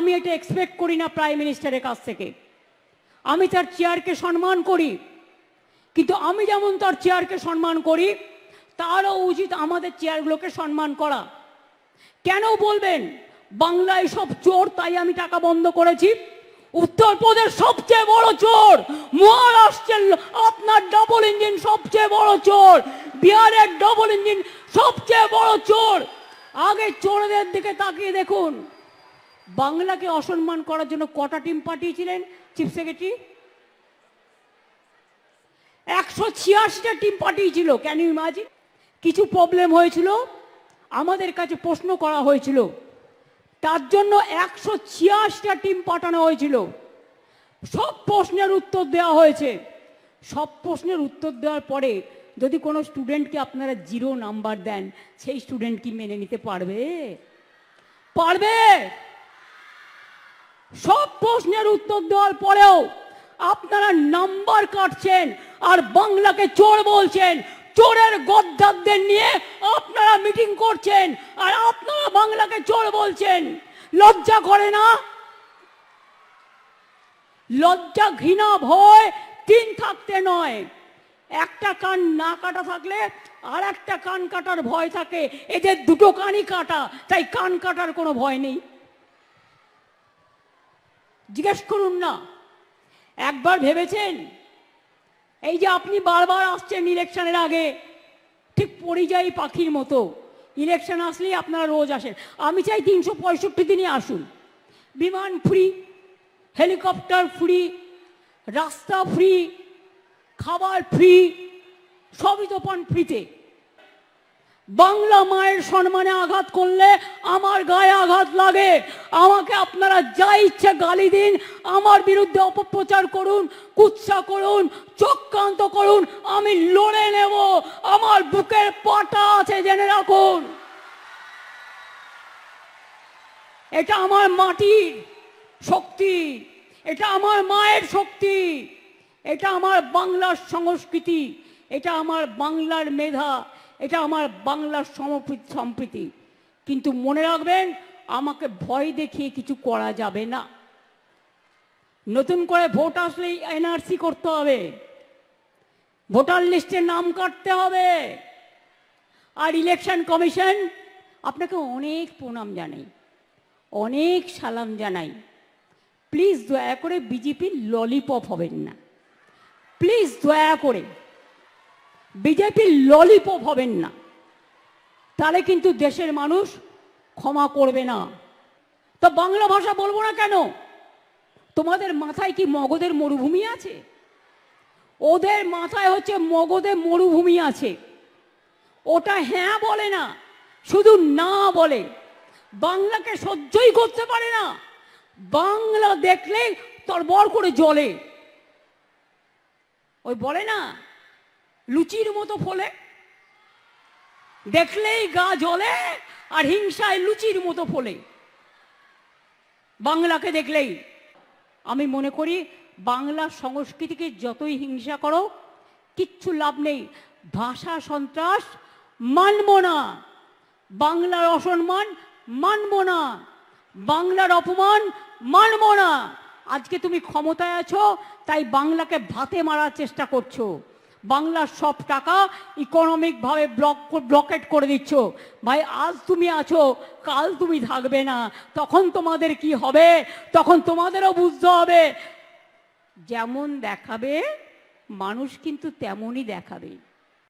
আমি এটা এক্সপেক্ট করি না প্রাইম মিনিস্টারের কাছ থেকে। আমি তার চেয়ারকে সম্মান করি। কিন্তু আমি যেমন তার চেয়ারকে সম্মান করি, তারও উচিত আমাদের চেয়ারগুলোকে সম্মান করা। কেন বলবেন? বাংলায় সব চোর, তাই আমি টাকা বন্ধ করেছি। উত্তরপ্রদেশ সবচেয়ে বড় চোর, মহারাষ্ট্রের আপনার ডবল ইঞ্জিন সবচেয়ে বড় চোর, বিহারের ডবল ইঞ্জিন সবচেয়ে বড় চোর। আগে চোরদের দিকে তাকিয়ে দেখুন। বাংলাকে অসম্মান করার জন্য কটা টিম পাঠিয়েছিলেন চিফ সেক্রেটারি একশো ছিয়াশিটা টিম পাঠিয়েছিল ক্যান ইউ ইমাজিন কিছু প্রবলেম হয়েছিল, আমাদের কাছে প্রশ্ন করা হয়েছিল। তার জন্য একশো ছিয়াশিটা টিম পাঠানো হয়েছিল। সব প্রশ্নের উত্তর দেওয়া হয়েছে। সব প্রশ্নের উত্তর দেওয়ার পরে যদি কোনো স্টুডেন্টকে আপনারা জিরো নাম্বার দেন, সেই স্টুডেন্ট কি মেনে নিতে পারবে? পারবে! সব প্রশ্নের উত্তর দেওয়ার পরেও আপনারা নাম্বার কাটছেন আর বাংলাকে চোর বলছেন। চোরের গদ্দারদের নিয়ে আপনারা মিটিং করছেন আর আপনারা বাংলাকে চোর বলছেন। লজ্জা করে না? লজ্জা ঘৃণা ভয় তিন থাকতে নয়। একটা কান না কাটা থাকলে আর একটা কান কাটার ভয় থাকে। এদের দুটো কানই কাটা, তাই কান কাটার কোনো ভয় নেই। জিজ্ঞেস করুন না। একবার ভেবেছেন? এই যে আপনি বারবার আসছেন ইলেকশনের আগে, ঠিক পরিযায়ী পাখির মতো। ইলেকশন আসলেই আপনারা রোজ আসেন। আমি চাই তিনশো পঁয়ষট্টি দিনই আসুন। বিমান ফ্রি, হেলিকপ্টার ফ্রি, রাস্তা ফ্রি, খাবার ফ্রি, সবই তো পান ফ্রিতে। বাংলা মায়ের সম্মানে আঘাত করলে আমার গায়ে আঘাত লাগে। আমাকে আপনারা যা ইচ্ছে গালি দিন, আমার বিরুদ্ধে অপপ্রচার করুন, কুৎসা করুন, চক্রান্ত করুন, আমি লড়ে নেব। আমার বুকের পাটা আছে, জেনে রাখুন। এটা আমার মাটির শক্তি, এটা আমার মায়ের শক্তি, এটা আমার বাংলার সংস্কৃতি, এটা আমার বাংলার মেধা এটা আমার বাংলার সমপ্রীতি সম্প্রীতি। কিন্তু মনে রাখবেন, আমাকে ভয় দেখিয়ে কিছু করা যাবে না। নতুন করে ভোট আসলেই এনআরসি করতে হবে। ভোটার লিস্টে নাম কাটতে হবে। আর ইলেকশন কমিশন, আপনাকে অনেক প্রণাম জানাই, অনেক সালাম জানাই। প্লিজ দয়া করে বিজেপির ললিপপ হবেন না। প্লিজ দয়া করে বিজেপির ললিপপ হবেন না। তাহলে কিন্তু দেশের মানুষ ক্ষমা করবে না। তো বাংলা ভাষা বলব না কেন? তোমাদের মাথায় কি মগধের মরুভূমি আছে? ওদের মাথায় হচ্ছে মগধে মরুভূমি আছে। ওটা হ্যাঁ বলে না, শুধু না বলে। বাংলাকে সহ্যই করতে পারে না। বাংলা দেখলে তোর বর করে জ্বলে। ওই বলে না লুচির মতো ফলে। দেখলেই গা জ্বলে আর হিংসায় লুচির মতো ফলে। বাংলাকে দেখলেই। আমি মনে করি, বাংলা সংস্কৃতিকে যতই হিংসা করো, কিচ্ছু লাভ নেই। ভাষা সন্ত্রাস মানব না। বাংলার অসম্মান মানব না। বাংলার অপমান মানব না। আজকে তুমি ক্ষমতায় আছো, তাই বাংলাকে ভাতে মারার চেষ্টা করছ। বাংলার সব টাকা ইকোনমিকভাবে ব্লক ব্লকেট করে দিচ্ছ। ভাই, আজ তুমি আছো, কাল তুমি থাকবে না। তখন তোমাদের কি হবে? তখন তোমাদেরও বুঝতে হবে। যেমন দেখাবে, মানুষ কিন্তু তেমনই দেখাবে।